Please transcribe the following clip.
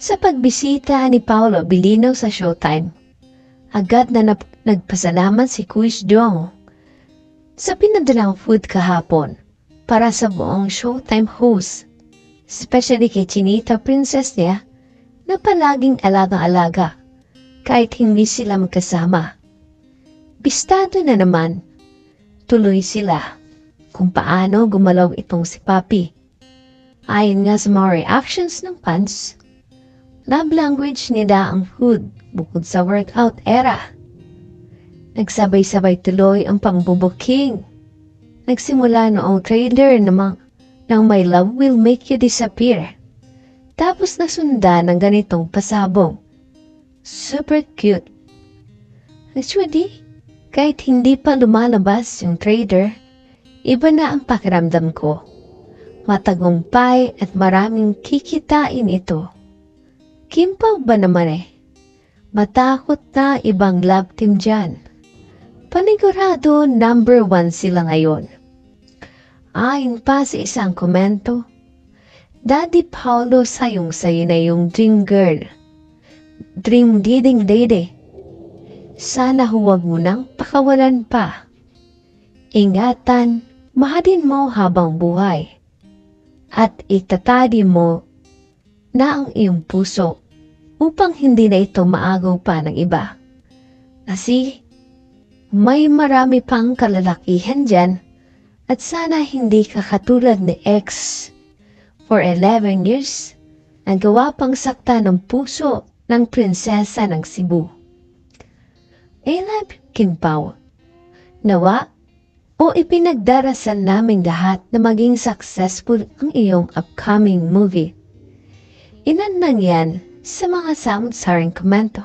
Sa pagbisita ni Paolo Bilino sa Showtime, agad na nap- nagpasalamat si Kuis Dong sa pinadalang food kahapon para sa buong Showtime host, especially kay Chinita Princess niya na palaging alaga-alaga kahit hindi sila magkasama. Bistado na naman, tuloy sila kung paano gumalaw itong si Papi. Ayon nga sa mga reactions ng fans, love language nila ang food bukod sa workout era. Nagsabay-sabay tuloy ang pangbubuking. Nagsimula noong trailer na ma- ng My Love Will Make You Disappear. Tapos nasunda ng ganitong pasabong. Super cute. Actually, kahit hindi pa lumalabas yung trailer, iba na ang pakiramdam ko. Matagumpay at maraming kikitain ito. Kimpaw ba naman eh? Matakot na ibang love team dyan. Panigurado number one sila ngayon. Ayon pa sa isang komento, Daddy Paulo sayong sayo na yung dream girl. Dream diding dede. Sana huwag mo nang pakawalan pa. Ingatan, mahalin mo habang buhay. At itatadi mo na ang iyong puso upang hindi na ito maagaw pa ng iba. Kasi may marami pang kalalakihan dyan at sana hindi ka katulad ni X for 11 years nagawa pang sakta ng puso ng prinsesa ng Cebu. I love you, Kim Pao. Nawa o ipinagdarasal naming lahat na maging successful ang iyong upcoming movie. Inan lang yan sa mga sound-saring komento.